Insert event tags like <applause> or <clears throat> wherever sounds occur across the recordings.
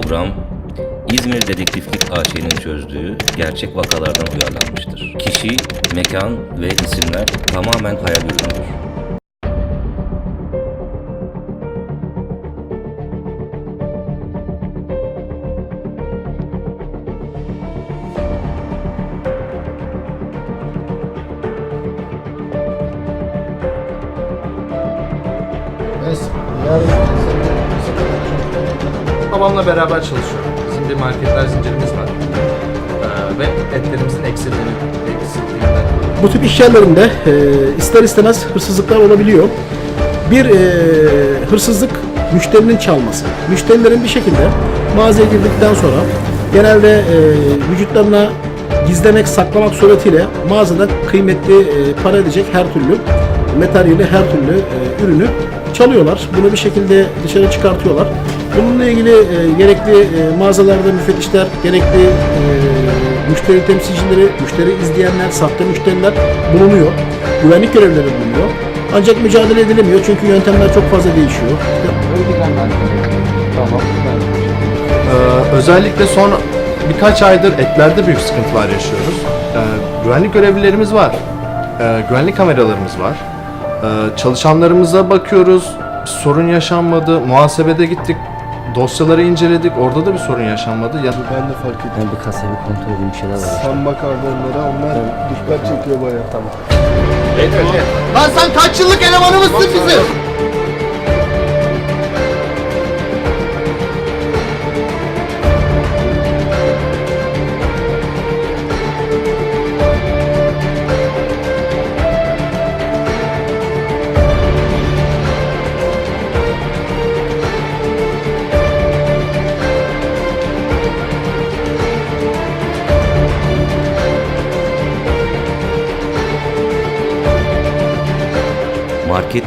program İzmir Dedektiflik AŞ'nin çözdüğü gerçek vakalardan uyarlanmıştır. Kişi, mekan ve isimler tamamen hayal ürünüdür. Beraber çalışıyorum. Bizim bir marketler zincirimiz var. Ee, ve etlerimizin eksildiğini, eksildiğinden Bu tip iş yerlerinde e, ister istemez hırsızlıklar olabiliyor. Bir e, hırsızlık müşterinin çalması. Müşterilerin bir şekilde mağazaya girdikten sonra genelde e, vücutlarına gizlemek, saklamak suretiyle mağazada kıymetli e, para edecek her türlü materyali, her türlü e, ürünü çalıyorlar. Bunu bir şekilde dışarı çıkartıyorlar. Bununla ilgili e, gerekli e, mağazalarda müfettişler, gerekli e, müşteri temsilcileri, müşteri izleyenler, sahte müşteriler bulunuyor. Güvenlik görevlileri bulunuyor. Ancak mücadele edilemiyor çünkü yöntemler çok fazla değişiyor. Ee, özellikle son birkaç aydır etlerde büyük sıkıntılar yaşıyoruz. Ee, güvenlik görevlilerimiz var. Ee, güvenlik kameralarımız var. Ee, çalışanlarımıza bakıyoruz. Bir sorun yaşanmadı. Muhasebede gittik. Dosyaları inceledik. Orada da bir sorun yaşanmadı. Ya, Ben de fark ettim. Ben bir kasayı kontrol edeyim bir şeyler var. Sen bak abi onlara onlar dikkat çekiyor bayağı. Tamam. Lan sen kaç yıllık elemanımızsın bizim?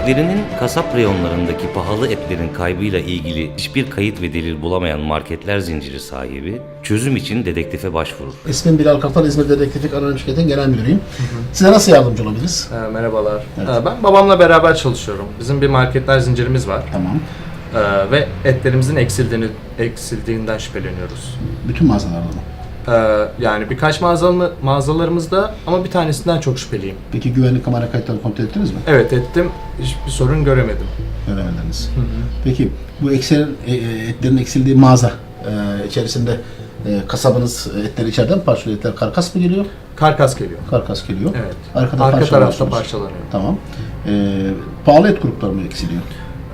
Marketlerinin kasap reyonlarındaki pahalı etlerin kaybıyla ilgili hiçbir kayıt ve delil bulamayan marketler zinciri sahibi çözüm için dedektife başvurur. İsmim Bilal Kartal, İzmir Dedektiflik Anonim Şirketi'nin genel müdürüyüm. Size nasıl yardımcı olabiliriz? Ee, merhabalar. Ee, ben babamla beraber çalışıyorum. Bizim bir marketler zincirimiz var. Tamam. Ee, ve etlerimizin eksildiğini, eksildiğinden şüpheleniyoruz. Bütün mağazalarda mı? Ee, yani birkaç mağazalı, mağazalarımızda ama bir tanesinden çok şüpheliyim. Peki güvenlik kamera kayıtlarını kontrol ettiniz mi? Evet ettim. Hiçbir sorun göremedim. Göremediniz. Peki bu eksen, e, e, etlerin eksildiği mağaza e, içerisinde e, kasabınız etleri içeriden mi parçalıyor? Etler karkas mı geliyor? Karkas geliyor. Karkas geliyor. Evet. Arkada Arka tarafta parçalanıyor. Tamam. E, pahalı et grupları mı eksiliyor?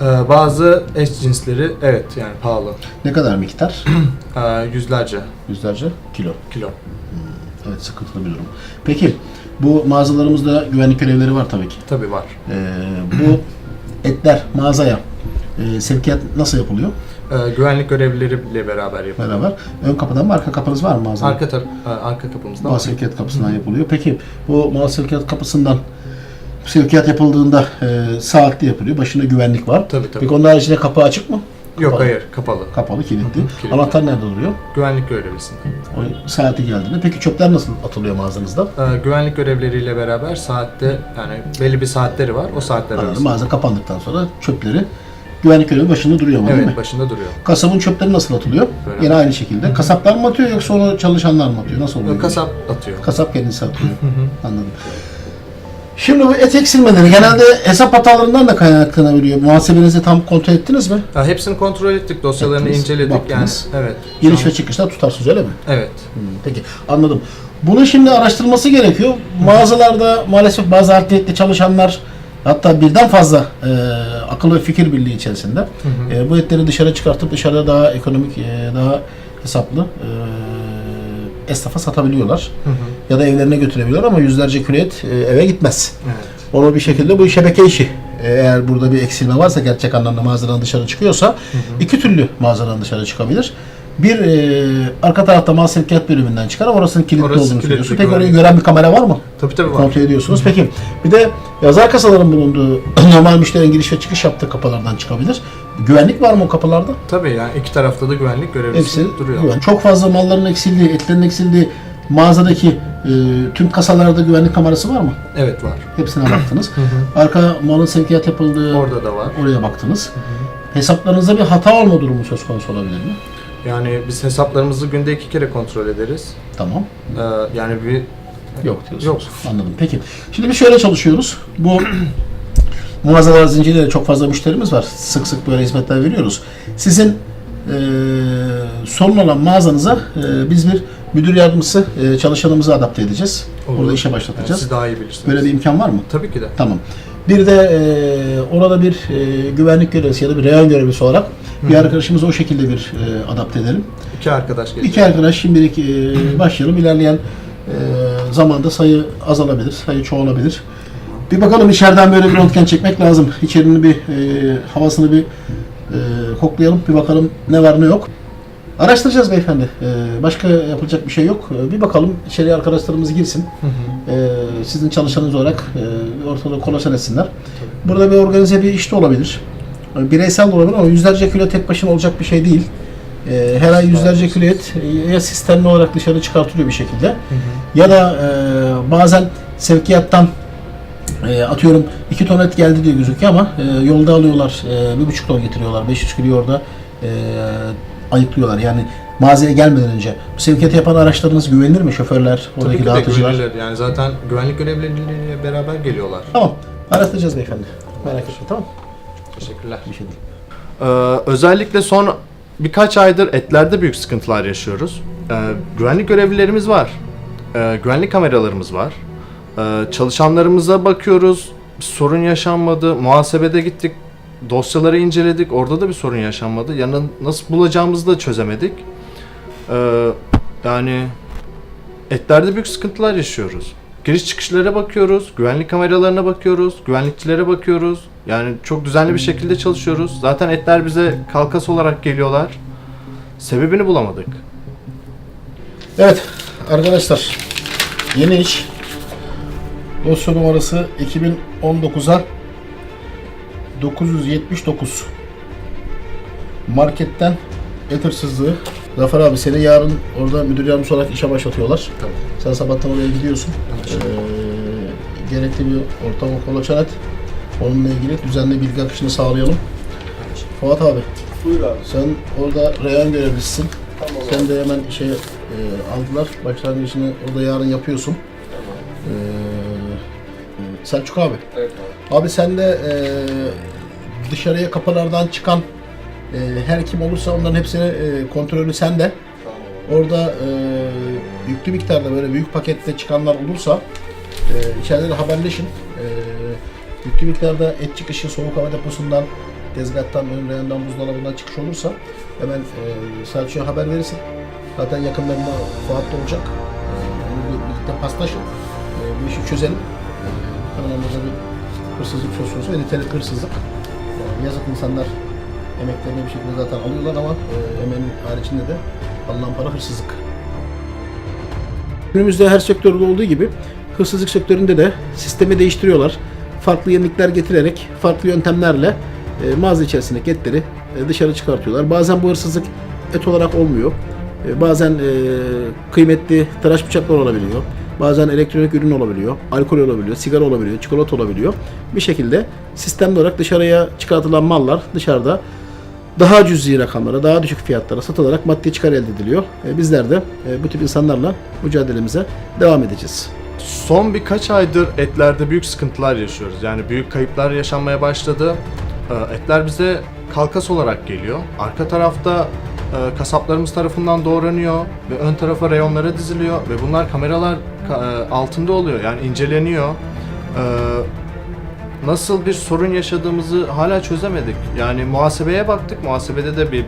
Ee, bazı eş cinsleri evet yani pahalı. Ne kadar miktar? <clears throat> Ee, yüzlerce Yüzlerce kilo. kilo. Evet sıkıntılı bir durum. Peki bu mağazalarımızda güvenlik görevleri var tabii ki. Tabii var. E, bu etler mağazaya e, sevkiyat nasıl yapılıyor? Ee, güvenlik görevlileriyle beraber yapıyoruz. Beraber. Ön kapıdan mı arka kapınız var mı mağazada? Arka tar- e, arka kapımızda Mal var. sevkiyat kapısından yapılıyor. Peki bu mal sevkiyat kapısından sevkiyat yapıldığında e, saatli yapılıyor. Başında güvenlik var. Tabii, tabii. Peki onun haricinde kapı açık mı? Yok Kapalı. hayır kapalı. Kapalı, kilitli. kilitli. Anahtar nerede duruyor? Güvenlik görevlisinde. O saati geldiğinde. Peki çöpler nasıl atılıyor mağazanızda? Ee, güvenlik görevlileriyle beraber saatte yani belli bir saatleri var. O saatler Anladım. arasında. Mağaza kapandıktan sonra çöpleri güvenlik görevi başında duruyor mu değil mi? Evet başında duruyor. Kasabın çöpleri nasıl atılıyor? Böyle. Yine aynı şekilde. Kasaplar mı atıyor yoksa onu çalışanlar mı atıyor? Nasıl oluyor? Kasap atıyor. Kasap kendisi atıyor. Anladım. Şimdi bu et eksilmeleri genelde hesap hatalarından da kaynaklanabiliyor. Muhasebenizi tam kontrol ettiniz mi? Ya, hepsini kontrol ettik, dosyalarını Ettiniz, inceledik baktınız. yani. Evet. Giriş ve çıkışlar tutarsız öyle mi? Evet. Hmm, Peki anladım. Bunu şimdi araştırması gerekiyor. Mağazalarda maalesef bazı art niyetli çalışanlar hatta birden fazla e, akıl ve fikir birliği içerisinde e, bu etleri dışarı çıkartıp dışarıda daha ekonomik, e, daha hesaplı e, esnafa satabiliyorlar. Ya da evlerine götürebiliyorlar ama yüzlerce kilo et e, eve gitmez. Evet. Onu bir şekilde bu şebeke işi. Eğer burada bir eksilme varsa gerçek anlamda mağazadan dışarı çıkıyorsa iki türlü mağazadan dışarı çıkabilir. Bir e, arka tarafta mal sevkiyat bölümünden çıkar ama orasının kilitli Orası olduğunu kilitli, söylüyorsun. Peki orayı gören bir kamera var mı? Tabii tabii var. Kontrol ediyorsunuz. Peki bir de yazar kasaların bulunduğu <clears throat> normal müşterinin giriş ve çıkış yaptığı kapılardan çıkabilir. Güvenlik var mı o kapılarda? Tabii yani iki tarafta da güvenlik görevlisi Hepsi duruyor. güven. Çok fazla malların eksildiği, etlerin eksildiği mağazadaki e, tüm kasalarda güvenlik kamerası var mı? Evet var. Hepsine <clears throat> baktınız. Arka malın sevkiyat yapıldığı Orada da var. oraya baktınız. Hesaplarınızda bir hata olma durumu söz konusu olabilir mi? Yani biz hesaplarımızı günde iki kere kontrol ederiz. Tamam. Ee, yani bir Yok diyorsunuz. Yok. Anladım. Peki. Şimdi biz şöyle çalışıyoruz. Bu <clears throat> mağazalar zinciriyle çok fazla müşterimiz var. Sık sık böyle hizmetler veriyoruz. Sizin eee sorun olan mağazanıza eee, biz bir müdür yardımcısı eee, çalışanımızı adapte edeceğiz. Olur. Burada işe yani başlatacağız. siz daha iyi bilirsiniz. Böyle bir imkan var mı? Tabii ki de. Tamam. Bir de eee, orada bir eee, güvenlik görevlisi ya da bir reyon görevlisi olarak bir arkadaşımızı o şekilde bir eee, adapte edelim. İki arkadaş gelecek. İki arkadaş şimdilik eee, başlayalım. İlerleyen eee, zamanda sayı azalabilir, sayı çoğalabilir. Bir bakalım içeriden böyle bir röntgen çekmek lazım. İçerinin bir eee, havasını bir eee, koklayalım. Bir bakalım ne var ne yok. Araştıracağız beyefendi. Eee, başka yapılacak bir şey yok. Eee, bir bakalım içeriye arkadaşlarımız girsin. Eee, sizin çalışanınız olarak eee ortalığı kolaçan etsinler. Burada bir organize bir iş de olabilir. Eee, Bireysel de olabilir ama yüzlerce kilo tek başına olacak bir şey değil. Eee, her ay yüzlerce kilo et e, ya sistemli olarak dışarı çıkartılıyor bir şekilde ya da eee, bazen sevkiyattan e, atıyorum 2 ton et geldi diye gözüküyor ama e, yolda alıyorlar e, bir buçuk ton getiriyorlar 500 kilo orada e, ayıklıyorlar yani mağazaya gelmeden önce bu sevkiyatı yapan araçlarınız güvenilir mi şoförler Tabii oradaki ki de dağıtıcılar güvenilir. Yani zaten güvenlik görevlileriyle beraber geliyorlar. tamam araştıracağız beyefendi merak etme tamam Teşekkürler. bir şey değil. Ee, özellikle son birkaç aydır etlerde büyük sıkıntılar yaşıyoruz. Ee, güvenlik görevlilerimiz var. Ee, güvenlik kameralarımız var. Ee, çalışanlarımıza bakıyoruz. Bir sorun yaşanmadı. Muhasebede gittik. Dosyaları inceledik. Orada da bir sorun yaşanmadı. Yani nasıl bulacağımızı da çözemedik. Ee, yani etlerde büyük sıkıntılar yaşıyoruz. Giriş çıkışlara bakıyoruz, güvenlik kameralarına bakıyoruz, güvenlikçilere bakıyoruz. Yani çok düzenli bir şekilde çalışıyoruz. Zaten etler bize kalkas olarak geliyorlar. Sebebini bulamadık. Evet arkadaşlar yeni iş dosya numarası 2019'a 979 marketten et hırsızlığı Zafer abi seni yarın orada müdür yardımcısı olarak işe başlatıyorlar. Tamam. Sen sabahtan oraya gidiyorsun. Ee, gerekli bir ortamı kolaçan et. Onunla ilgili düzenli bilgi akışını sağlayalım. Fuat abi Buyur abi. sen orada reyon görevlisisin. Sen de hemen işe e, aldılar. Başlangıcını orada yarın yapıyorsun. Selçuk abi. Evet abi. Abi sen de e, dışarıya kapılardan çıkan e, her kim olursa onların hepsini e, kontrolü. Tamam abi. Orada e, yüklü miktarda böyle büyük pakette çıkanlar olursa e, içeride de haberleşin. E, yüklü miktarda et çıkışı soğuk hava deposundan, tezgahtan, ön reyondan, buzdolabından çıkış olursa hemen e, Selçuk'a haber verirsin. Zaten yakınlarında Fuat da olacak. E, birlikte paslaşın. E, bu işi çözelim. Hemen orada bir hırsızlık söz konusu ve nitelik hırsızlık. E, yazık insanlar emeklerini bir şekilde zaten alıyorlar ama e, emeğin haricinde de alınan para hırsızlık. Günümüzde her sektörde olduğu gibi hırsızlık sektöründe de sistemi değiştiriyorlar. Farklı yenilikler getirerek, farklı yöntemlerle e, mağaza içerisindeki etleri e, dışarı çıkartıyorlar. Bazen bu hırsızlık et olarak olmuyor. E, bazen e, kıymetli tıraş bıçaklar olabiliyor. Bazen elektronik ürün olabiliyor, alkol olabiliyor, sigara olabiliyor, çikolata olabiliyor. Bir şekilde sistemli olarak dışarıya çıkartılan mallar dışarıda daha cüzi rakamlara, daha düşük fiyatlara satılarak maddi çıkar elde ediliyor. E, bizler de e, bu tip insanlarla mücadelemize devam edeceğiz. Son birkaç aydır etlerde büyük sıkıntılar yaşıyoruz. Yani büyük kayıplar yaşanmaya başladı. Ee, Etler bize kalkas olarak geliyor. Arka tarafta e, kasaplarımız tarafından doğranıyor ve ön tarafa reyonlara diziliyor ve bunlar kameralar ka- e, altında oluyor. Yani inceleniyor. Ee, Nasıl bir sorun yaşadığımızı hala çözemedik. Yani muhasebeye baktık. Muhasebede de bir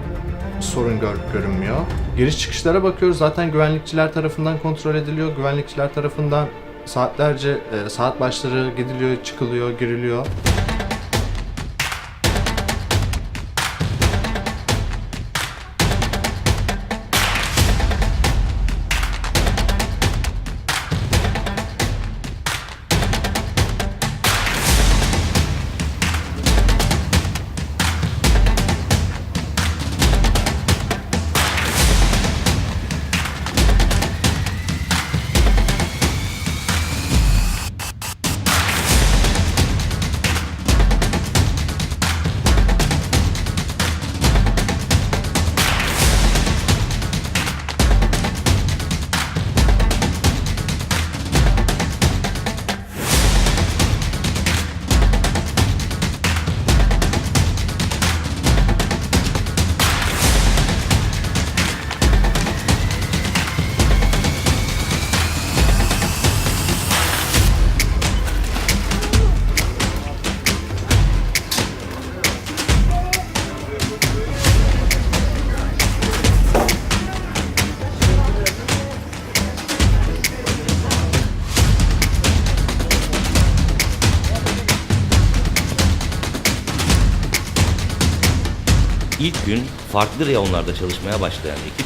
sorun gör, görünmüyor. Giriş çıkışlara bakıyoruz. Zaten güvenlikçiler tarafından kontrol ediliyor. Güvenlikçiler tarafından saatlerce e, saat başları gidiliyor, çıkılıyor, giriliyor. İlk gün farklı reyonlarda çalışmaya başlayan ekip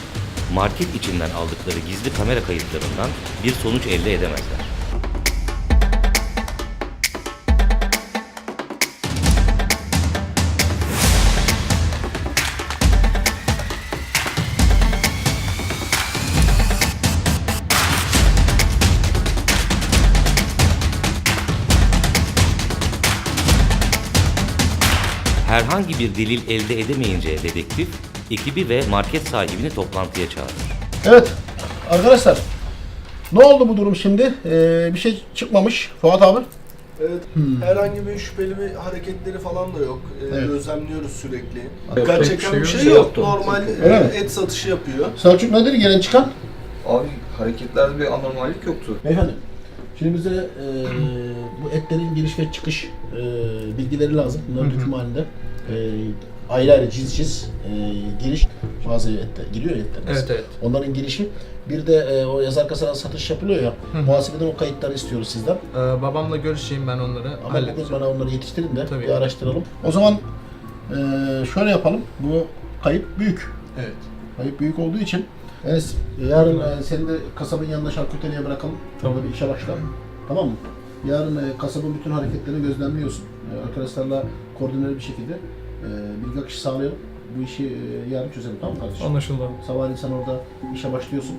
market içinden aldıkları gizli kamera kayıtlarından bir sonuç elde edemezler. Herhangi bir delil elde edemeyince dedektif, ekibi ve market sahibini toplantıya çağırır. Evet arkadaşlar ne oldu bu durum şimdi? Ee, bir şey çıkmamış Fuat abi. Evet. Herhangi bir şüpheli bir hareketleri falan da yok. Ee, Evet. Gözlemliyoruz sürekli. Dikkat çeken bir bir şey şey yok. Yoktu. Normal Öyle e, mi? et satışı yapıyor. Selçuk nedir gelen çıkan? Abi hareketlerde bir anormallik yoktu. Beyefendi, şimdi bize e, bu etlerin giriş ve çıkış e, bilgileri lazım. Bunların döküm halinde. E, ayrı ayrı ciz ciz e, giriş bazı etler giriyor etler. Evet evet. Onların girişi. Bir de e, o yazar kasadan satış yapılıyor ya. Muhasebeden o kayıtları istiyoruz sizden. Ee, babamla görüşeyim ben onları Ama bugün bana onları yetiştirin de Tabii. bir araştıralım. O zaman e, şöyle yapalım. Bu kayıp büyük. Evet. Kayıp büyük olduğu için Enes yarın e, seni de kasabın yanında şarküteriye bırakalım. Tamam. Orada bir işe başla. Tamam mı? Yarın e, kasabın bütün hareketlerini gözlemliyorsun. E, arkadaşlarla koordineli bir şekilde e, bilgi akışı sağlayalım. Bu işi e, yarın çözelim tamam mı kardeşim? Anlaşıldı. Sabahleyin sen orada işe başlıyorsun.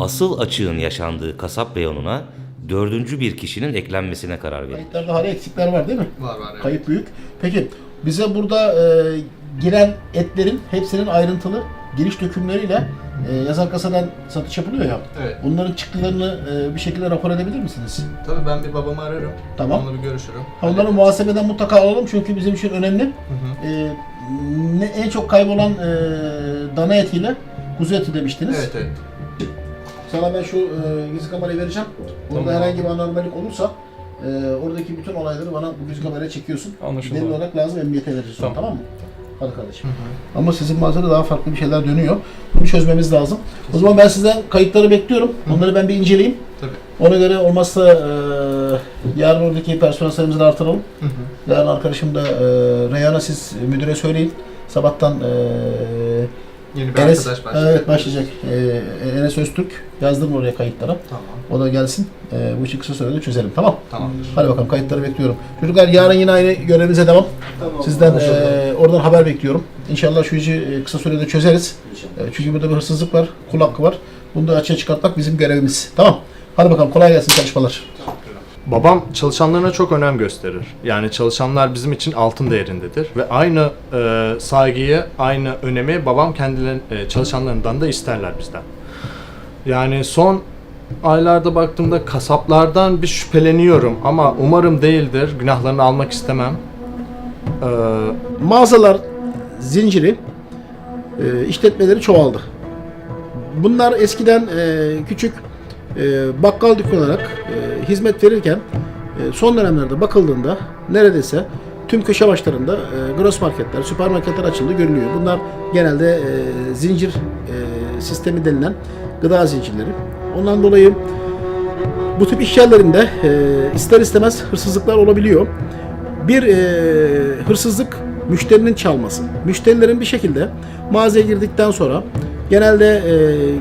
Asıl açığın yaşandığı kasap reyonuna dördüncü bir kişinin eklenmesine karar verir. Kayıtlarda hala eksikler var değil mi? Var var evet. Kayıp büyük. Peki bize burada e, giren etlerin hepsinin ayrıntılı giriş dökümleriyle e, yazar kasadan satış yapılıyor ya. Evet. Bunların çıktılarını e, bir şekilde rapor edebilir misiniz? Tabii ben bir babamı ararım. Tamam. Onunla bir görüşürüm. Onları muhasebeden mutlaka alalım çünkü bizim için önemli. E, ne, en çok kaybolan e, dana etiyle kuzu eti demiştiniz. Evet evet. Sana ben şu e, gizli kamerayı vereceğim. Burada Tamam. herhangi bir anormalik olursa e, oradaki bütün olayları bana bu gizli kameraya çekiyorsun. Anlaşıldı. Delil olarak lazım emniyete veriyorsun tamam, Tamam. mı? Hadi kardeşim. Ama sizin mağazada daha farklı bir şeyler dönüyor. Bunu çözmemiz lazım. O zaman ben sizden kayıtları bekliyorum. Onları ben bir inceleyeyim. Tabii. Ona göre olmazsa e, yarın oradaki personel sayımızı artıralım. Yarın arkadaşım da e, Reyhan'a siz müdüre söyleyin. Sabahtan e, Yeni bir Enes, arkadaş başlayacak. evet başlayacak. E, Enes Öztürk yazdırın oraya kayıtlara. Tamam. O da gelsin. E, bu işi kısa sürede çözelim. Tamam. Tamamdır. Hadi bakalım kayıtları bekliyorum. Çocuklar yarın yine aynı görevimize devam. Sizden e, oradan haber bekliyorum. İnşallah şu işi e, kısa sürede çözeriz. E, çünkü burada bir hırsızlık var, kul hakkı var. Bunu da açığa çıkartmak bizim görevimiz. Tamam. Hadi bakalım kolay gelsin çalışmalar. Babam çalışanlarına çok önem gösterir. Yani çalışanlar bizim için altın değerindedir ve aynı e, saygıyı, aynı önemi babam kendileri e, çalışanlarından da isterler bizden. Yani son aylarda baktığımda kasaplardan bir şüpheleniyorum ama umarım değildir. Günahlarını almak istemem. E, Mağazalar zinciri e, işletmeleri çoğaldı. Bunlar eskiden e, küçük e, bakkal dükkanı olarak e, hizmet verirken e, son dönemlerde bakıldığında neredeyse tüm köşe başlarında e, gross marketler, süpermarketler açıldı görülüyor. Bunlar genelde e, zincir sistemi denilen gıda zincirleri. Ondan dolayı bu tip iş yerlerinde ister istemez hırsızlıklar olabiliyor. Bir hırsızlık müşterinin çalması. Müşterilerin bir şekilde mağazaya girdikten sonra genelde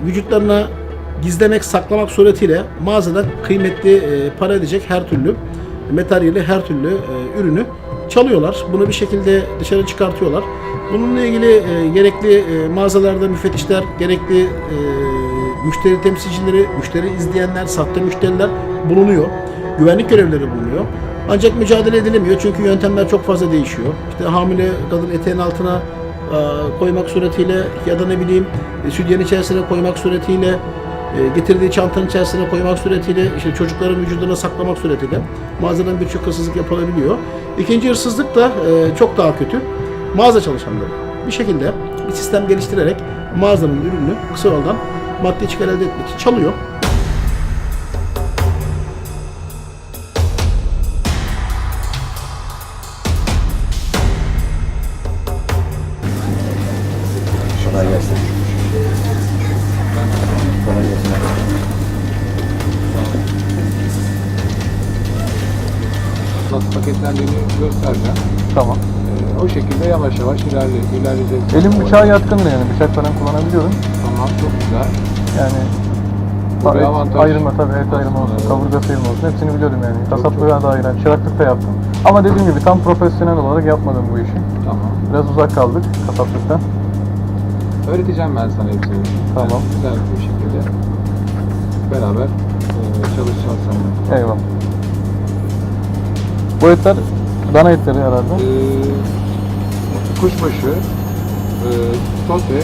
vücutlarına gizlemek, saklamak suretiyle mağazadan kıymetli e, para edecek her türlü materyali, her türlü e, ürünü çalıyorlar. Bunu bir şekilde dışarı çıkartıyorlar. Bununla ilgili e, gerekli mağazalarda müfettişler, gerekli müşteri temsilcileri, müşteri izleyenler, sahte müşteriler bulunuyor. Güvenlik görevlileri bulunuyor. Ancak mücadele edilemiyor çünkü yöntemler çok fazla değişiyor. İşte hamile kadın eteğin altına koymak suretiyle ya da ne bileyim sütyenin içerisine koymak suretiyle getirdiği çantanın içerisine koymak suretiyle işte çocukların vücuduna saklamak suretiyle mağazadan birçok hırsızlık yapılabiliyor. İkinci hırsızlık da e, çok daha kötü. Mağaza çalışanları bir şekilde bir sistem geliştirerek mağazanın ürününü kısa yoldan maddi çıkar elde etmek için çalıyor. Paketlendiğini göstereceğim. Tamam. Ee, o şekilde yavaş yavaş ilerle, ilerleyeceğiz. Elim bıçağa yatkındır yani. Bıçak falan kullanabiliyorum. Tamam, çok güzel. Yani avantaj. ayırma tabii et ayırma olsun, kaburga sıyırma olsun hepsini biliyorum yani. Kasaplığa da ayıran, çıraklık da yaptım. Ama dediğim gibi tam profesyonel olarak yapmadım bu işi. Tamam. Biraz uzak kaldık kasaplıktan. Öğreteceğim ben sana hepsini. Tamam. Güzel bir şekilde beraber e, çalışacağız seninle. Eyvallah. Bu etler dana etleri herhalde. E, kuşbaşı, e, sote,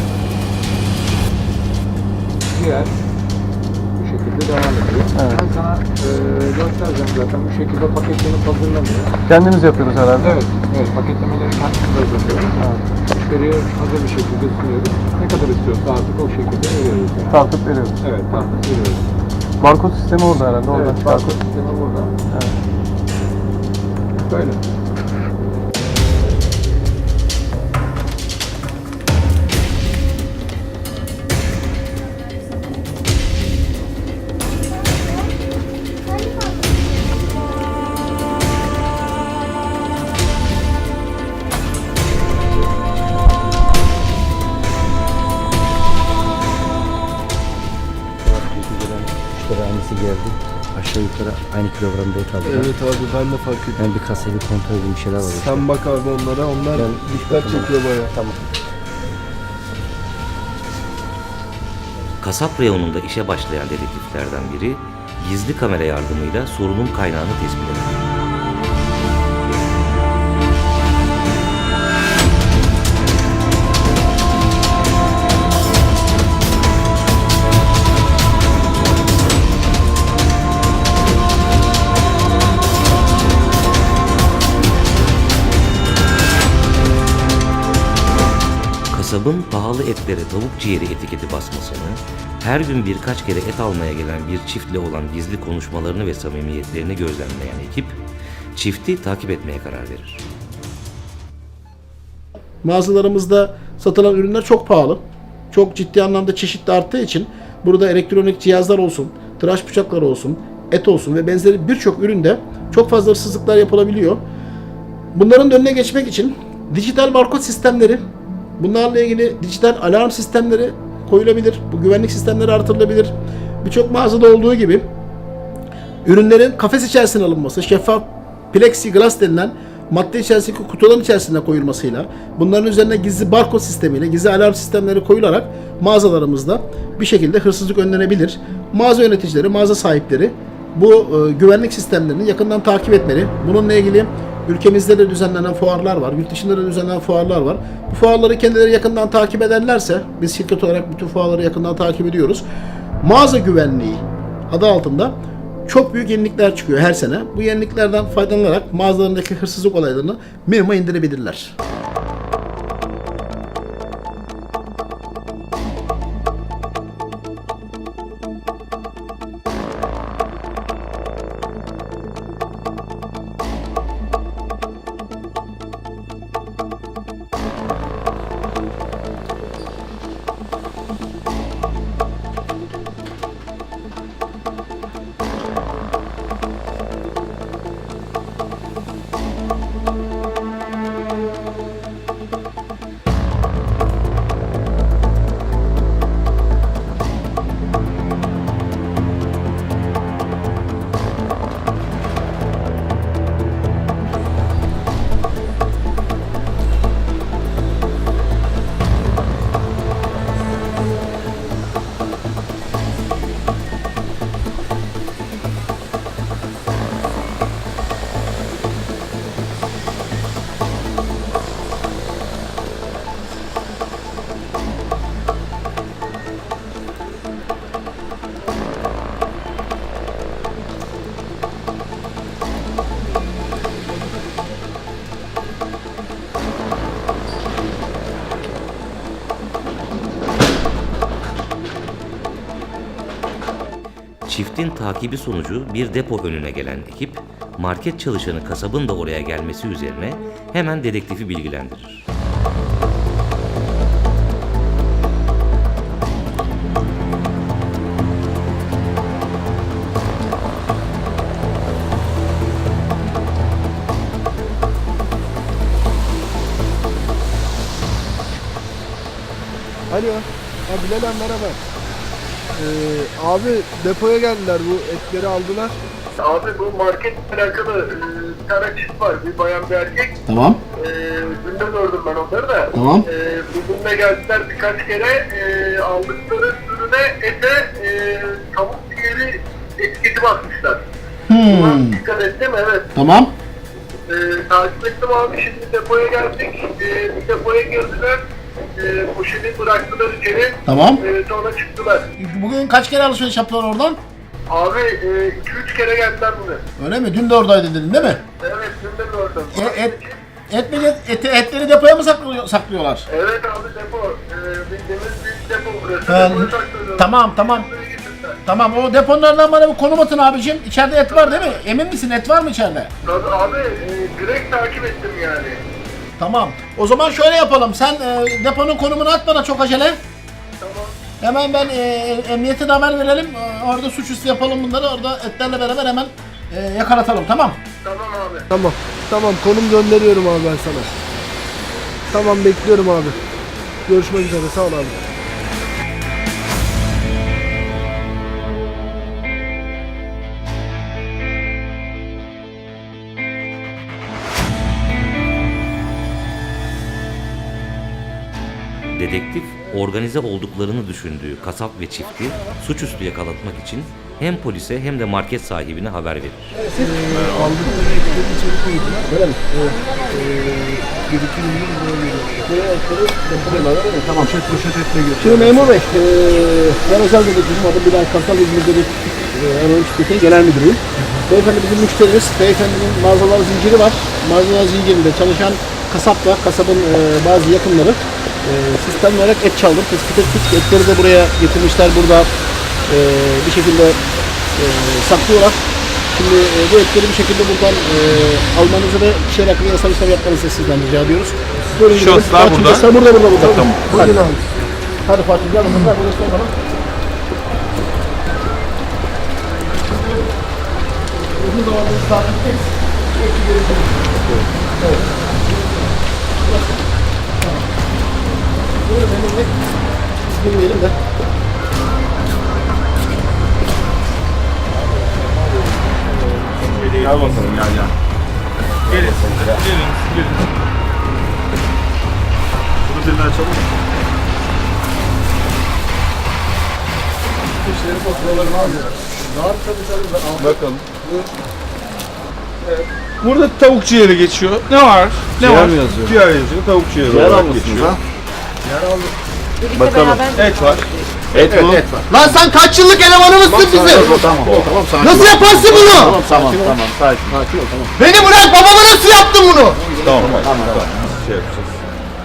ciğer bu şekilde devam ediyor. Evet. Ben sana e, göstereceğim zaten bu şekilde paketlenip hazırlanıyor. Kendimiz yapıyoruz herhalde. Evet, evet paketlemeleri kendimiz hazırlıyoruz. Müşteriye hazır bir şekilde sunuyoruz. Ne kadar istiyorsa artık o şekilde veriyoruz. Yani. Tartıp veriyoruz. Evet, tartıp veriyoruz. Barkod sistemi orada herhalde. Oradan Evet, barkod sistemi burada. Evet. Böyle. Kilogramda et aldılar. Evet abi ben de fark ettim. Ben bir kasayı bir kontrol edeyim bir şeyler var. işte. Sen bak abi onlara onlar Ben dikkat çekiyor baya. Tamam. Kasap reyonunda işe başlayan dedektiflerden biri gizli kamera yardımıyla sorunun kaynağını tespit etti. Pahalı etlere tavuk ciğeri etiketi basmasını, her gün birkaç kere et almaya gelen bir çiftle olan gizli konuşmalarını ve samimiyetlerini gözlemleyen ekip, çifti takip etmeye karar verir. Mağazalarımızda satılan ürünler çok pahalı. Çok ciddi anlamda çeşitli arttığı için burada elektronik cihazlar olsun, tıraş bıçakları olsun, et olsun ve benzeri birçok üründe çok fazla hırsızlıklar yapılabiliyor. Bunların önüne geçmek için dijital barkod sistemleri, bunlarla ilgili dijital alarm sistemleri koyulabilir. Bu güvenlik sistemleri artırılabilir. Birçok mağazada olduğu gibi ürünlerin kafes içerisine alınması, şeffaf plexiglass denilen madde içerisindeki kutuların içerisine koyulmasıyla, bunların üzerine gizli barkod sistemiyle, gizli alarm sistemleri koyularak mağazalarımızda bir şekilde hırsızlık önlenebilir. Mağaza yöneticileri, mağaza sahipleri bu e, güvenlik sistemlerini yakından takip etmeli. Bununla ilgili ülkemizde de düzenlenen fuarlar var, yurt dışında da düzenlenen fuarlar var. Bu fuarları kendileri yakından takip ederlerse, biz şirket olarak bütün fuarları yakından takip ediyoruz. Mağaza güvenliği adı altında çok büyük yenilikler çıkıyor her sene. Bu yeniliklerden faydalanarak mağazalarındaki hırsızlık olaylarını minimuma indirebilirler. Marketin takibi sonucu bir depo önüne gelen ekip, market çalışanı kasabın da oraya gelmesi üzerine hemen dedektifi bilgilendirir. Alo. Ha, Bilal merhaba. Ee, abi depoya geldiler bu etleri aldılar. Abi bu marketle alakalı e, bir tane çift var. Bir bayan bir erkek. Tamam. E, dün de gördüm ben onları da. Tamam. E, bugün de geldiler birkaç kere. E, aldıkları ürüne ete e, tavuk ciğeri etiketi basmışlar. Buna dikkat ettim evet. Tamam. E, takip ettim abi şimdi depoya geldik. E, bir depoya girdiler. E, poşeti bıraktılar içeri. Tamam. E, sonra çıktılar. Bugün kaç kere alışveriş yaptılar oradan? Abi 2-3 kere geldiler bugün. Öyle mi? Dün de oradaydı dedin değil mi? Evet dün de gördüm. E, et, et, mi- eti, etleri depoya mı saklıyor, saklıyorlar? Evet abi depo. Ee, bildiğimiz büyük depo burası. Ben- saklıyorlar. Tamam tamam. Buraya. Tamam o deponlardan bana bir konum atın abicim. İçeride et var değil mi? Emin misin et var mı içeride? Abi e, direkt takip ettim yani. Tamam. O zaman şöyle yapalım. Sen e, deponun konumunu at bana çok acele. Tamam. Hemen ben e, emniyete de haber verelim. E, orada suçüstü yapalım bunları. Orada etlerle beraber hemen e, yakalatalım. Tamam. Tamam abi. Tamam. Tamam konum gönderiyorum abi ben sana. Tamam bekliyorum abi. Görüşmek üzere sağ ol abi. Dedektif organize olduklarını düşündüğü kasap ve çifti suçüstü yakalatmak için hem polise hem de market sahibine haber verir. Aldıkları etleri içeri koydular. Öyle mi? Bir iki milyon buraya geliyor. Tamam. Poşet poşet etle götürüyor. Şimdi memur bey, eee ben özel dedektifim. Adım Bilal Kartal, İzmir Dedektif Anonim Şirketi'nin genel müdürüyüm. Beyefendi bizim müşterimiz. Beyefendinin mağazalar zinciri var. Mağazalar zincirinde çalışan kasap var. Kasabın eee, bazı yakınları eee sistem olarak et çaldı. Tespit ettik. Etleri de buraya getirmişler. Burada eee, bir şekilde eee, saklıyorlar. Şimdi eee, bu etleri bir şekilde buradan eee, almanızı ve kişiler hakkında yasal işlem yapmanızı sizden rica ediyoruz. Gidelim. Şahıslar Fatih burada. Göster burada burada burada. Tamam. Abi. Hadi Fatih gel bakalım. Ver burası bana. Uzun zamandır takipteyiz. Görüşürüz. Evet. Buyurun benimle. Biz girmeyelim de. Gel bakalım gel gel. Gelin. Gelin. Gelin. Bunu birden açalım. Bakalım. Burada tavuk ciğeri geçiyor. Ne var? Ne var? mi yazıyor? Ciğer yazıyor. Tavuk ciğeri Ciğer olarak almışsınız geçiyor. ha? Bakalım. Et var. Et bu. Lan sen kaç yıllık elemanı mısın bizim? Tamam. Tamam sakin Nasıl yaparsın bunu? Tamam tamam tamam sakin. Sakin ol tamam. Beni bırak babama nasıl yaptın bunu? Tamam. Tamam. tamam. Şey yapacağız.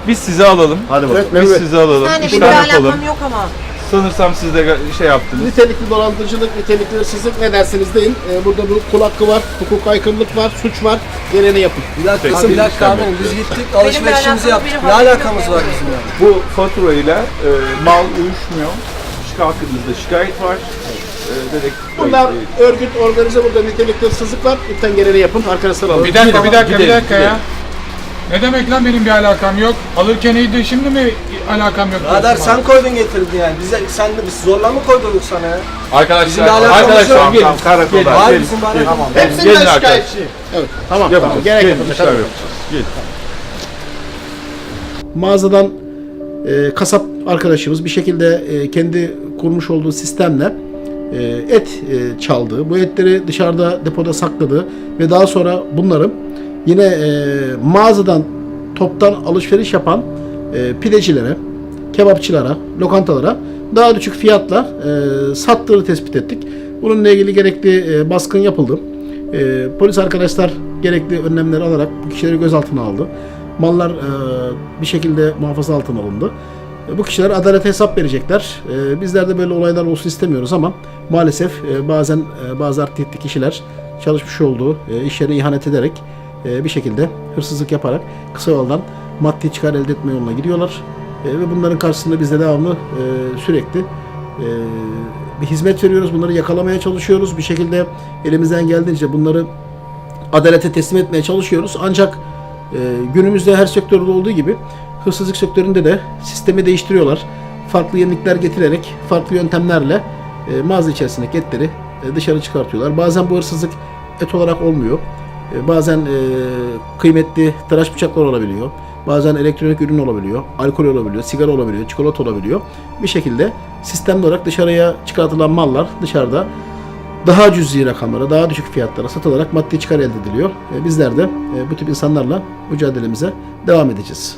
Biz sizi alalım. Hadi bakalım. Biz sizi alalım. Yani İşlem benim bir alakam yok ama. Sanırsam siz de şey yaptınız. Nitelikli dolandırıcılık, nitelikli hırsızlık ne derseniz deyin. Ee, burada bir kul hakkı var, hukuk aykırılık var, suç var. Geleni yapın. Bir dakika, Peki. bir dakika abi. Biz gittik alışverişimizi yaptık. Ne alakamız var bizim yani? Bu faturayla e, mal uyuşmuyor. Şika hakkınızda şikayet var. E, dedektif Bunlar örgüt, organize burada nitelikli hırsızlık var. Lütfen geleni yapın. Arkadaşlar alın. Bir dakika, bir dakika, bir dakika ya. Ne demek lan benim bir alakam yok? Alırken iyiydi, şimdi mi alakam yok? Radar diyorsun sen bana? koydun getirdin yani. Bize, sen de biz zorla mı koydurduk sana ya? Bizim Arkadaşlar, bir alakamız arkadaşlar yok. gelin. Karakola. Var gelin, bizim gelin. Hepsinden Gelin arkadaşlar. şikayetçiyim. Evet, tamam, tamam. Yapacağız. Gerek Gelin, işlem Hadi. yapacağız. Gelin. Mağazadan e, kasap arkadaşımız bir şekilde e, kendi kurmuş olduğu sistemle e, et e, çaldı. Bu etleri dışarıda depoda sakladı ve daha sonra bunları yine e, mağazadan toptan alışveriş yapan e, pidecilere, kebapçılara, lokantalara daha düşük fiyatla e, sattığını tespit ettik. Bununla ilgili gerekli e, baskın yapıldı. E, polis arkadaşlar gerekli önlemleri alarak bu kişileri gözaltına aldı. Mallar e, bir şekilde muhafaza altına alındı. E, bu kişiler adalete hesap verecekler. E, bizler de böyle olaylar olsun istemiyoruz ama maalesef e, bazen e, bazı art niyetli kişiler çalışmış olduğu e, iş ihanet ederek e, bir şekilde hırsızlık yaparak kısa yoldan maddi çıkar elde etme yoluna gidiyorlar. E, ve bunların karşısında biz de devamlı e, sürekli e, bir hizmet veriyoruz. Bunları yakalamaya çalışıyoruz. Bir şekilde elimizden geldiğince bunları adalete teslim etmeye çalışıyoruz. Ancak e, günümüzde her sektörde olduğu gibi hırsızlık sektöründe de sistemi değiştiriyorlar. farklı yenilikler getirerek, farklı yöntemlerle e, mağaza içerisindeki etleri dışarı çıkartıyorlar. Bazen bu hırsızlık et olarak olmuyor. E, bazen e, kıymetli tıraş bıçaklar olabiliyor. Bazen elektronik ürün olabiliyor, alkol olabiliyor, sigara olabiliyor, çikolata olabiliyor. Bir şekilde sistemli olarak dışarıya çıkartılan mallar dışarıda daha cüzi rakamlara, daha düşük fiyatlara satılarak maddi çıkar elde ediliyor. E, Bizler de e, bu tip insanlarla mücadelemize devam edeceğiz.